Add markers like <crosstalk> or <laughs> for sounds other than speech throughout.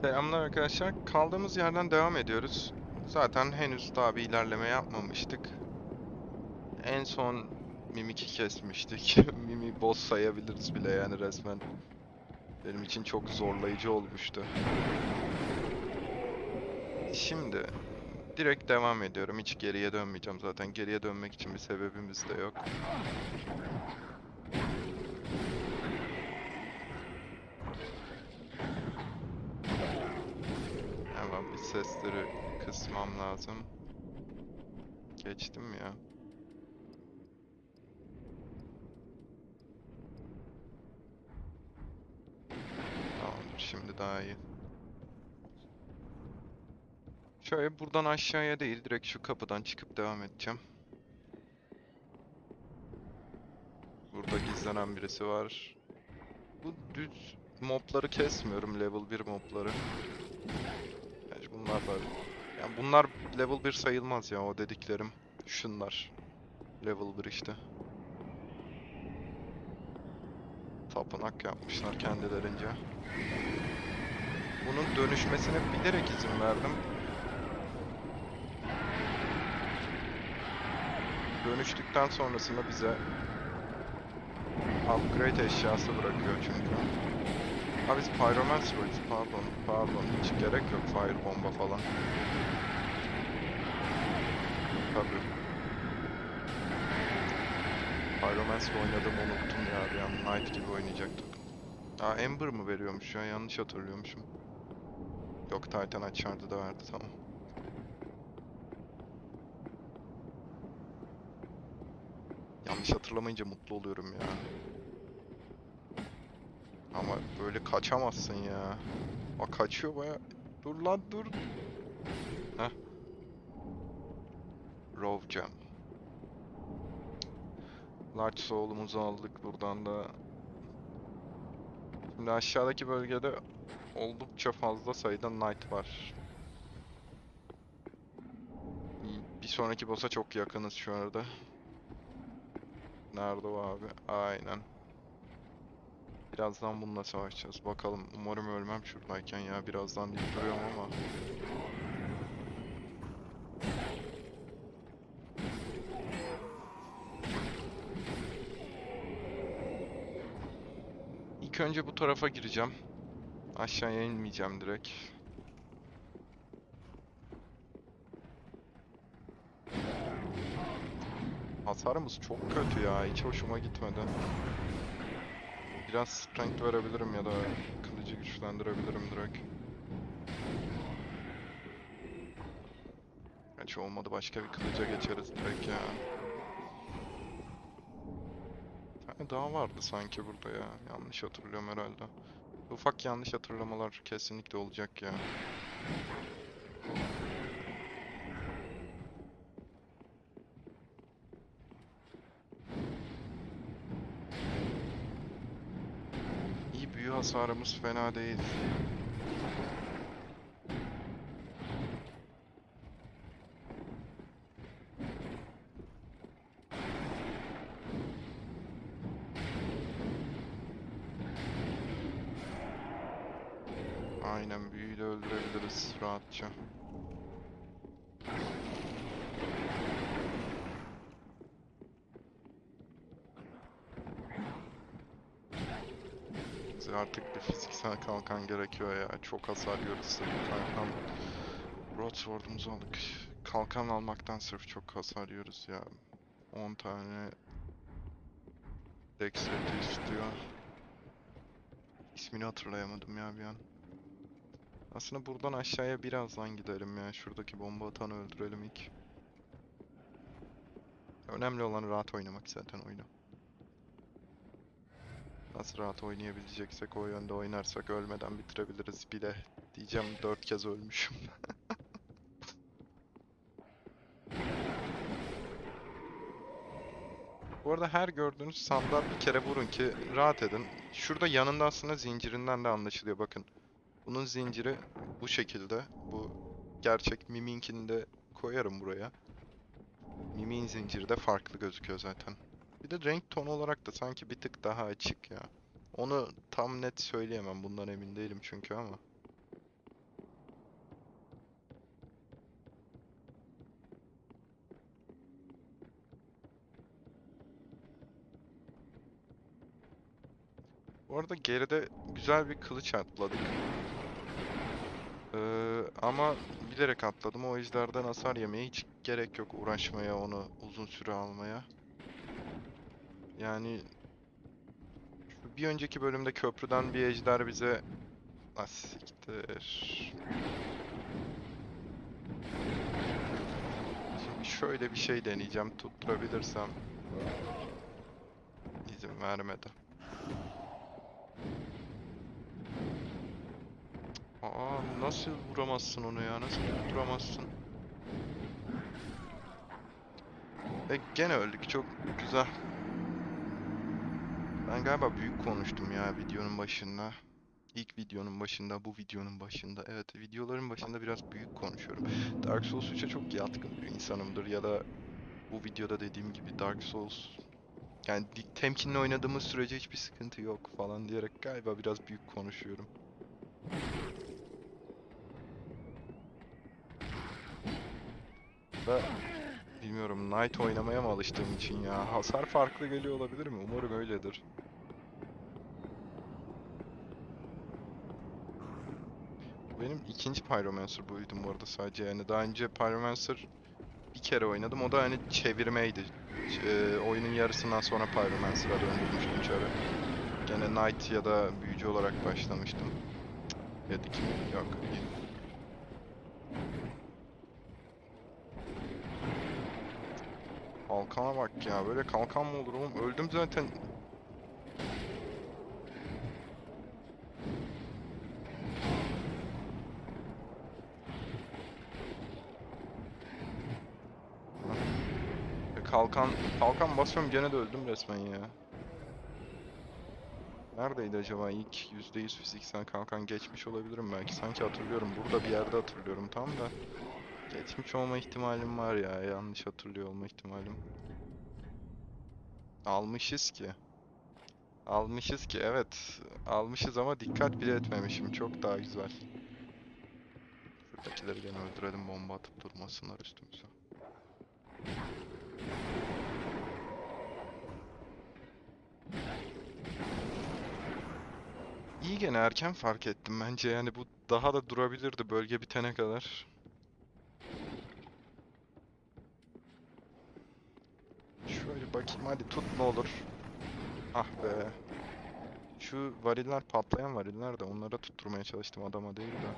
Selamlar arkadaşlar. Kaldığımız yerden devam ediyoruz. Zaten henüz daha bir ilerleme yapmamıştık. En son Mimik'i kesmiştik. <laughs> Mimi boss sayabiliriz bile yani resmen. Benim için çok zorlayıcı olmuştu. Şimdi direkt devam ediyorum. Hiç geriye dönmeyeceğim zaten. Geriye dönmek için bir sebebimiz de yok. Hemen bir sesleri kısmam lazım. Geçtim ya. Tamamdır şimdi daha iyi. Şöyle buradan aşağıya değil direkt şu kapıdan çıkıp devam edeceğim. Burada gizlenen birisi var. Bu düz mobları kesmiyorum level 1 mobları. Bunlar var. Yani bunlar level 1 sayılmaz ya o dediklerim. Şunlar. Level 1 işte. Tapınak yapmışlar kendilerince. Bunun dönüşmesine bilerek izin verdim. Dönüştükten sonrasında bize upgrade eşyası bırakıyor çünkü. Ha biz Pyromancer'ız pardon pardon hiç gerek yok fire bomba falan. Tabii. Pyromancer oynadığımı unuttum ya bir an Knight gibi oynayacaktım. Aa Ember mı veriyormuş ya yanlış hatırlıyormuşum. Yok Titan açardı da verdi tamam. Yanlış hatırlamayınca mutlu oluyorum ya. Ama böyle kaçamazsın ya. Bak kaçıyor baya. Dur lan dur. Heh. Rove Gem. Large Soul'umuzu aldık buradan da. Şimdi aşağıdaki bölgede oldukça fazla sayıda Knight var. Bir sonraki boss'a çok yakınız şu arada. Nerede o abi? Aynen. Birazdan bununla savaşacağız. Bakalım. Umarım ölmem şuradayken ya. Birazdan deyip duruyorum ama. İlk önce bu tarafa gireceğim. Aşağıya inmeyeceğim direkt. Hasarımız çok kötü ya. Hiç hoşuma gitmedi. Biraz strength verebilirim ya da kılıcı güçlendirebilirim direkt. Gerçi olmadı başka bir kılıca geçeriz direkt ya. Bir daha vardı sanki burada ya. Yanlış hatırlıyorum herhalde. Ufak yanlış hatırlamalar kesinlikle olacak ya. İyi büyü hasarımız fena değil. Aynen büyüyle öldürebiliriz rahatça. Bize artık bir fiziksel kalkan gerekiyor ya. Çok hasar bir kalkan. Broadsword'umuzu aldık. Kalkan almaktan sırf çok hasar yiyoruz ya. 10 tane Dexterity istiyor. İsmini hatırlayamadım ya bir an. Aslında buradan aşağıya birazdan gidelim ya. Şuradaki bomba atanı öldürelim ilk. Önemli olan rahat oynamak zaten oyunu. Nasıl rahat oynayabileceksek o yönde oynarsak ölmeden bitirebiliriz bile. Diyeceğim dört kez ölmüşüm. <laughs> Bu arada her gördüğünüz sandığa bir kere vurun ki rahat edin. Şurada yanında aslında zincirinden de anlaşılıyor bakın. Bunun zinciri bu şekilde. Bu gerçek Miminkini de koyarım buraya. Mimik'in zinciri de farklı gözüküyor zaten. Bir de renk tonu olarak da sanki bir tık daha açık ya. Onu tam net söyleyemem. Bundan emin değilim çünkü ama. Bu arada geride güzel bir kılıç atladık. Ee, ama bilerek atladım. O ejderden hasar yemeye hiç gerek yok uğraşmaya onu uzun süre almaya. Yani şu bir önceki bölümde köprüden bir ejder bize Ah siktir. Şimdi şöyle bir şey deneyeceğim tutturabilirsem. İzin vermedi. Aa nasıl vuramazsın onu ya? Nasıl tutturamazsın? E gene öldük. Çok güzel. Ben galiba büyük konuştum ya videonun başında. İlk videonun başında, bu videonun başında. Evet, videoların başında biraz büyük konuşuyorum. Dark Souls 3'e çok yatkın bir insanımdır ya da bu videoda dediğim gibi Dark Souls yani temkinli oynadığımız sürece hiçbir sıkıntı yok falan diyerek galiba biraz büyük konuşuyorum. Ve bilmiyorum Knight oynamaya mı alıştığım için ya hasar farklı geliyor olabilir mi? Umarım öyledir. Benim ikinci Pyromancer buydum bu arada sadece yani daha önce Pyromancer bir kere oynadım o da hani çevirmeydi. Ç- e, oyunun yarısından sonra Pyromancer'a döndürmüştüm çarı. Gene Knight ya da büyücü olarak başlamıştım. Dedik? Yok. Kalkana bak ya böyle kalkan mı olur oğlum? Öldüm zaten. Ya Kalkan, kalkan basıyorum gene de öldüm resmen ya. Neredeydi acaba ilk %100 fiziksel kalkan geçmiş olabilirim belki. Sanki hatırlıyorum. Burada bir yerde hatırlıyorum tam da. Geçmiş olma ihtimalim var ya. Yanlış hatırlıyor olma ihtimalim. Almışız ki. Almışız ki evet. Almışız ama dikkat bile etmemişim. Çok daha güzel. Şuradakileri gene öldürelim bomba atıp durmasınlar üstümüze. İyi gene erken fark ettim bence yani bu daha da durabilirdi bölge bitene kadar. Şöyle bakayım hadi tut ne olur. Ah be. Şu variller patlayan variller de onlara tutturmaya çalıştım adama değil de.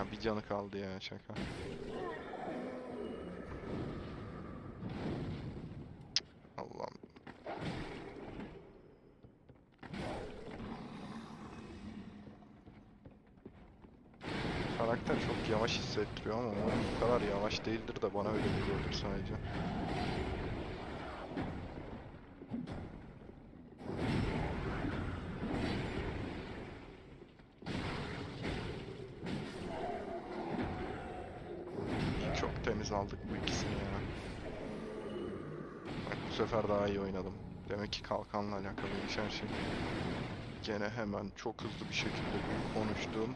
Ha bir canı kaldı ya şaka. Allah'ım. Karakter çok yavaş hissettiriyor ama bu kadar yavaş değildir de bana öyle geliyordur sadece. Temiz aldık bu ikisini ya. Bak bu sefer daha iyi oynadım. Demek ki kalkanla alakalıymış her şey. Gene hemen çok hızlı bir şekilde büyük konuştuğum.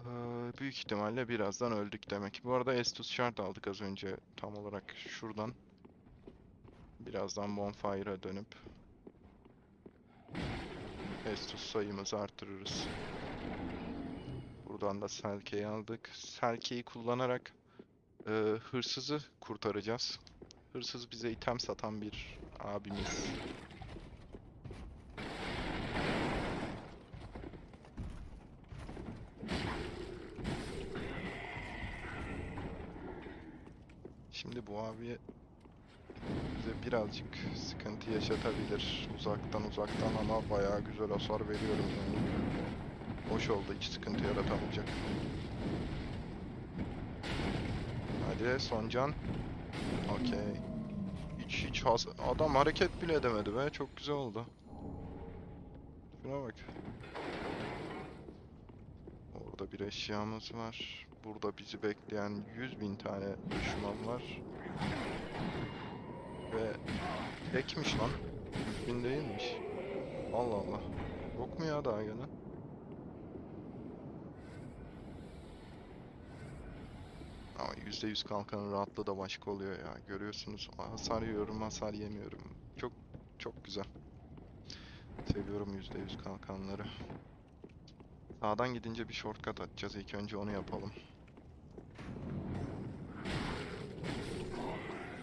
Ee, büyük ihtimalle birazdan öldük demek. Bu arada Estus Shard aldık az önce tam olarak şuradan. Birazdan Bonfire'a dönüp Estus sayımızı artırırız. Buradan da Selke'yi aldık. Selke'yi kullanarak e, hırsızı kurtaracağız. Hırsız bize item satan bir abimiz. Şimdi bu abi bize birazcık sıkıntı yaşatabilir uzaktan uzaktan ama bayağı güzel hasar veriyorum yani. Hoş oldu hiç sıkıntı yaratamayacak. Hadi son can. Okey. Hiç hiç adam hareket bile edemedi be çok güzel oldu. Şuna bak. Orada bir eşyamız var. Burada bizi bekleyen 100 bin tane düşman var. Ve tekmiş lan. 100 bin değilmiş. Allah Allah. Yok mu ya daha gelen? Ama %100 kalkanın rahatlığı da başka oluyor ya. Görüyorsunuz hasar yiyorum, hasar yemiyorum. Çok çok güzel. Seviyorum %100 kalkanları. Sağdan gidince bir shortcut atacağız. İlk önce onu yapalım.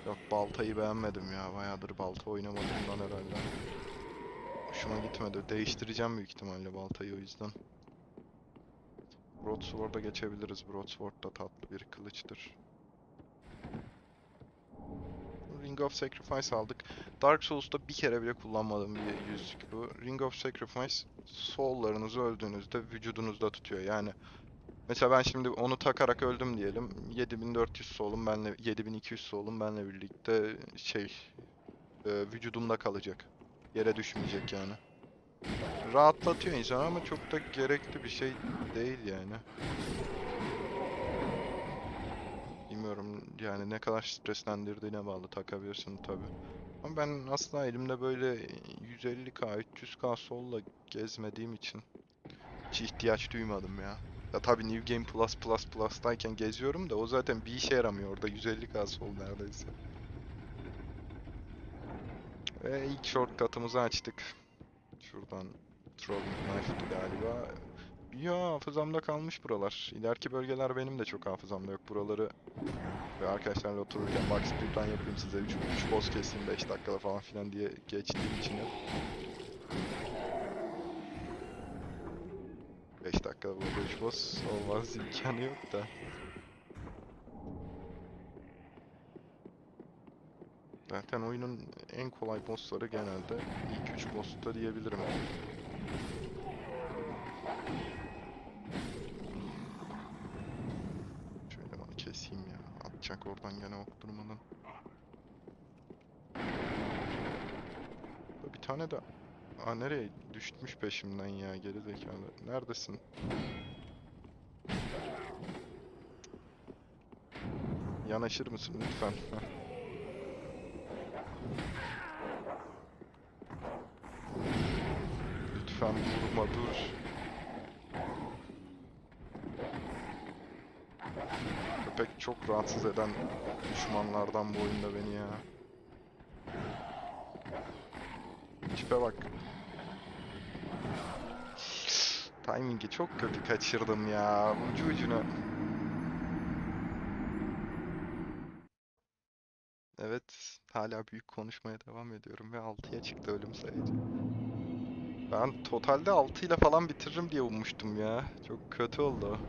Yok baltayı beğenmedim ya. Bayağıdır balta oynamadığımdan herhalde. Hoşuma gitmedi. Değiştireceğim büyük ihtimalle baltayı o yüzden. Broadsword'a geçebiliriz. Broadsword da tatlı bir kılıçtır. Ring of Sacrifice aldık. Dark Souls'ta bir kere bile kullanmadığım bir yüzük bu. Ring of Sacrifice soul'larınızı öldüğünüzde vücudunuzda tutuyor. Yani mesela ben şimdi onu takarak öldüm diyelim. 7400 soul'um benle 7200 soul'um benle birlikte şey e, vücudumda kalacak. Yere düşmeyecek yani. Rahatlatıyor insanı ama çok da gerekli bir şey değil yani. Bilmiyorum yani ne kadar streslendirdiğine bağlı takabilirsin tabi. Ama ben asla elimde böyle 150k 300k solla gezmediğim için hiç ihtiyaç duymadım ya. Ya tabi New Game Plus Plus Plus'tayken geziyorum da o zaten bir işe yaramıyor orada 150k sol neredeyse. Ve ilk shortcut'ımızı açtık. Şuradan Throwing Knife'dı galiba. Ya hafızamda kalmış buralar. İleriki bölgeler benim de çok hafızamda yok. Buraları ve arkadaşlarla otururken bak speedrun yapayım size 3 3 boss keseyim 5 dakikada falan filan diye geçtiğim için hep. 5 dakikada burada 3 boss olmaz imkanı yok da. Zaten oyunun en kolay bossları genelde ilk 3 boss'ta diyebilirim. Şöyle onu keseyim ya. Atacak oradan gene ok durmadan. Bir tane de... Aa nereye düşmüş peşimden ya geri zekalı. Neredesin? Yanaşır mısın. Lütfen dur. Köpek çok rahatsız eden düşmanlardan bu oyunda beni ya. Tipe bak. Timing'i çok kötü kaçırdım ya. Ucu ucuna. Evet, hala büyük konuşmaya devam ediyorum ve 6'ya çıktı ölüm sayıcı. Ben totalde 6 ile falan bitiririm diye ummuştum ya. Çok kötü oldu.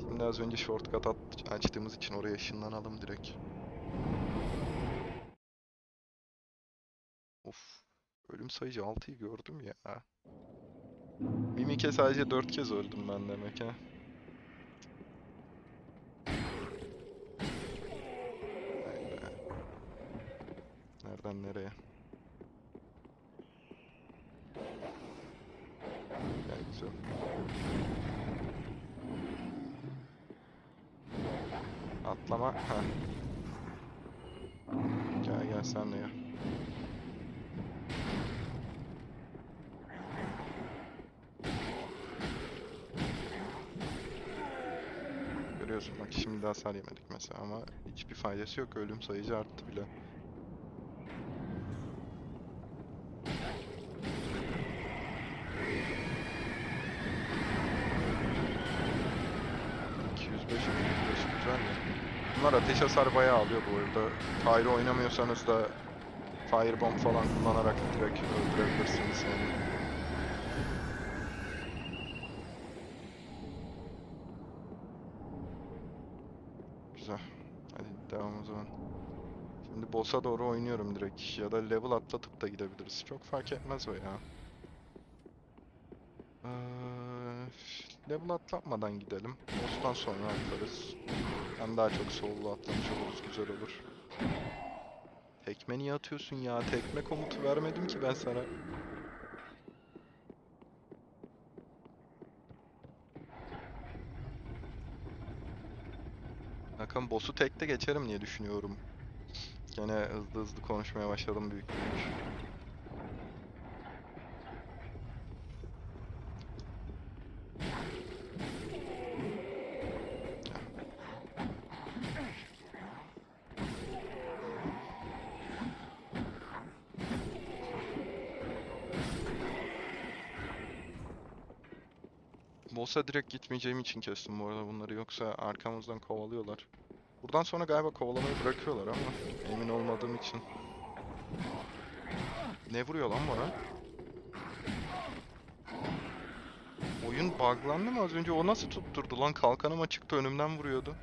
Şimdi az önce shortcut açtığımız için oraya ışınlanalım direkt. Of. Ölüm sayıcı 6'yı gördüm ya. Mimik'e sadece 4 kez öldüm ben demek ha. Nereden nereye? Gel güzel. Atlama. Gel gel sen de gel. Görüyorsun bak şimdi daha hasar yemedik mesela ama hiçbir faydası yok. Ölüm sayıcı arttı bile. ...205, 205 güzel ya. Bunlar ateş hasar bayağı alıyor bu arada. Fire oynamıyorsanız da Firebomb falan kullanarak direkt öldürebilirsiniz yani. Güzel. Devam zaman. Şimdi boss'a doğru oynuyorum direkt. Ya da level atlatıp da gidebiliriz. Çok fark etmez o ya. Ee, level atlatmadan gidelim. Boss'tan sonra atlarız. Hem daha çok solo atlamış oluruz. Güzel olur. Tekme niye atıyorsun ya? Tekme komutu vermedim ki ben sana. Bakın boss'u tekte geçerim diye düşünüyorum. Gene hızlı hızlı konuşmaya başladım büyük büyük. Boss'a direkt gitmeyeceğim için kestim bu arada bunları yoksa arkamızdan kovalıyorlar. Buradan sonra galiba kovalamayı bırakıyorlar ama emin olmadığım için. Ne vuruyor lan bana? Oyun buglandı mı az önce? O nasıl tutturdu lan? Kalkanım açıktı önümden vuruyordu.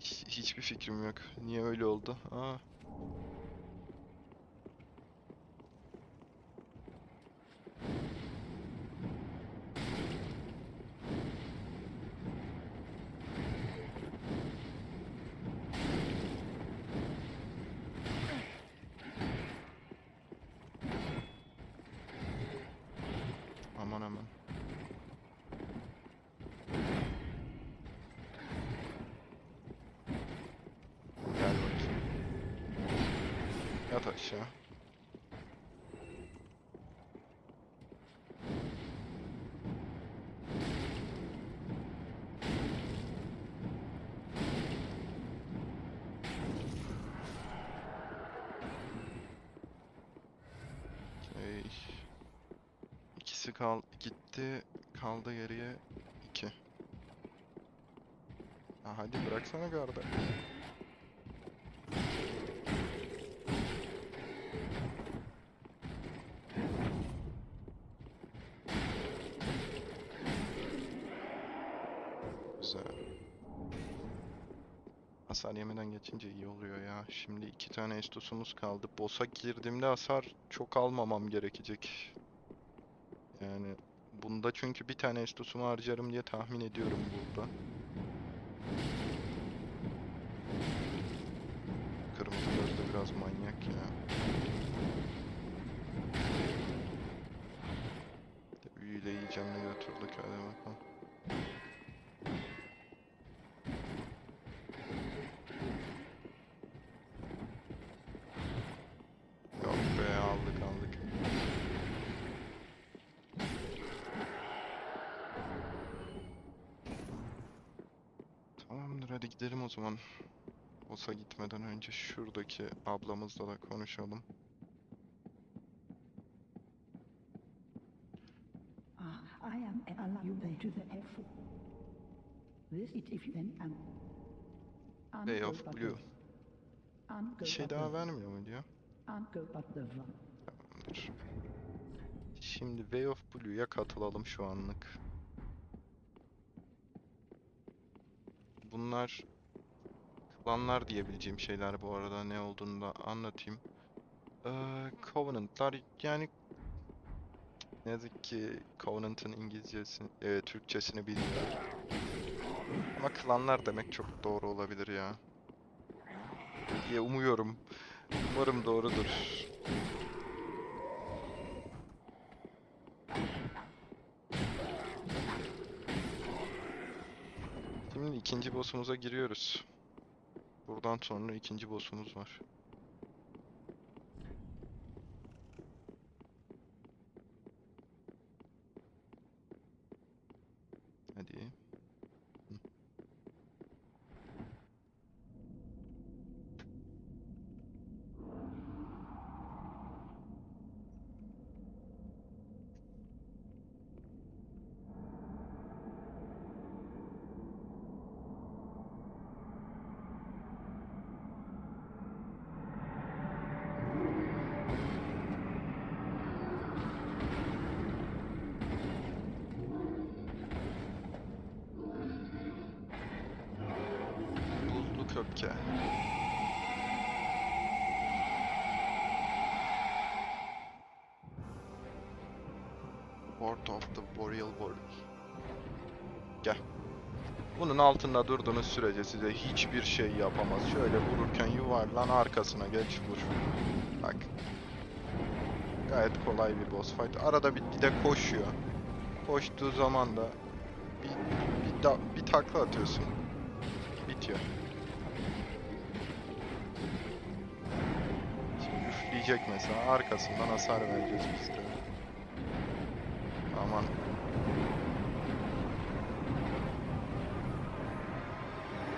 Hiç- hiçbir fikrim yok. Niye öyle oldu? Aa. Aman aman. Gel bakayım. Yat aşağı. Okey. İkisi kal gitti. Kaldı geriye iki. Ha, hadi bıraksana gardı. Güzel. Hasar yemeden geçince iyi oluyor ya. Şimdi iki tane estosumuz kaldı. Boss'a girdiğimde hasar çok almamam gerekecek. Yani bunda çünkü bir tane estosumu harcarım diye tahmin ediyorum burada. Kırmızı gözde biraz manyak ya. De büyüyle yiyeceğimle götürdük hadi bakalım. Yok be aldık aldık. Tamamdır hadi gidelim o zaman. Boss'a gitmeden önce şuradaki ablamızla da konuşalım. Ah, I am you to the airful. This is if then am. Bay of Blue. Bir şey daha vermiyor mu diyor. Tamamdır. Şimdi Way of Blue'ya katılalım şu anlık. Bunlar klanlar diyebileceğim şeyler bu arada ne olduğunu da anlatayım. Ee, Covenant'lar yani ne yazık ki Covenant'ın İngilizcesi, e, Türkçesini bilmiyorum. Ama klanlar demek çok doğru olabilir ya. diye umuyorum. Umarım doğrudur. Şimdi ikinci boss'umuza giriyoruz. Buradan sonra ikinci boss'umuz var. Hadi. Hı. Buzlu köpke. Ward of the Boreal World. Gel. Bunun altında durduğunuz sürece size hiçbir şey yapamaz. Şöyle vururken yuvarlan arkasına geç vur. Bak. Gayet kolay bir boss fight. Arada bir de koşuyor. Koştuğu zaman da bir, bir, da, bir takla atıyorsun. Bitiyor. Üfleyecek mesela. Arkasından hasar vereceğiz biz de. Aman.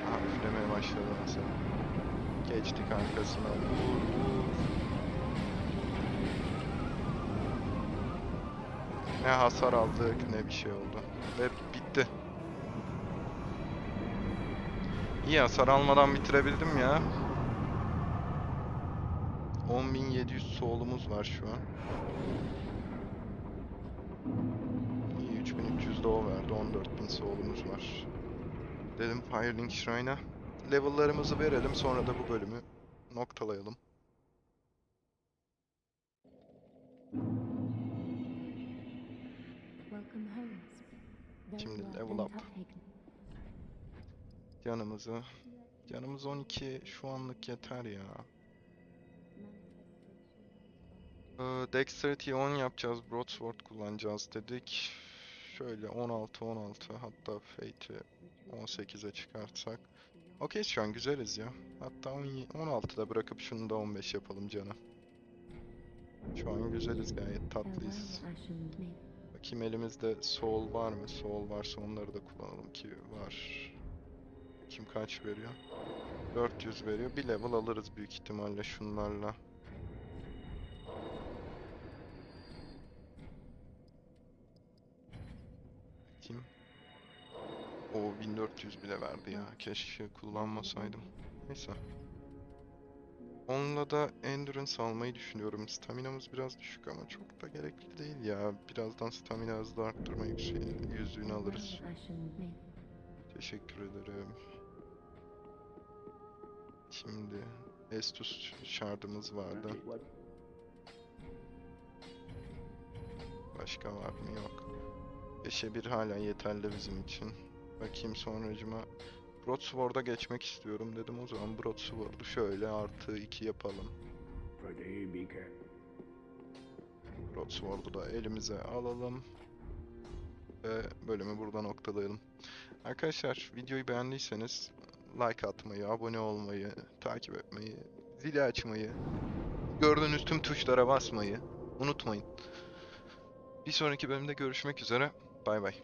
Aha üflemeye başladı mesela. Geçtik arkasına. Vur vur. Ne hasar aldık ne bir şey oldu. Ve bitti. İyi hasar almadan bitirebildim ya. 10.700 soğulumuz var şu an. İyi 3300 de o verdi. 14.000 soğulumuz var. Dedim Firelink Shrine'a. Level'larımızı verelim sonra da bu bölümü noktalayalım. Şimdi level up. undertaken. Canımızı. Canımız 12 şu anlık yeter ya. Dexterity 10 yapacağız. Broadsword kullanacağız dedik. Şöyle 16 16 hatta Fate'i 18'e çıkartsak. Okey şu an güzeliz ya. Hatta 16'da bırakıp şunu da 15 yapalım canı. Şu an güzeliz gayet tatlıyız. Bakayım elimizde soul var mı? Soul varsa onları da kullanalım ki var. Kim kaç veriyor? 400 veriyor. Bir level alırız büyük ihtimalle şunlarla. O 1400 bile verdi ya. Keşke kullanmasaydım. Neyse. Onunla da endurance almayı düşünüyorum. Staminamız biraz düşük ama çok da gerekli değil ya. Birazdan stamina hızlı arttırma yüzüğünü alırız. Teşekkür ederim. Şimdi Estus şardımız vardı. Başka var mı? Yok. 5'e 1 hala yeterli bizim için. Bakayım sonracıma. Broadsword'a geçmek istiyorum dedim. O zaman Broadsword'u şöyle artı 2 yapalım. Broadsword'u da elimize alalım. Ve bölümü burada noktalayalım. Arkadaşlar videoyu beğendiyseniz like atmayı, abone olmayı, takip etmeyi, zili açmayı, gördüğünüz tüm tuşlara basmayı unutmayın. Bir sonraki bölümde görüşmek üzere. Bay bay.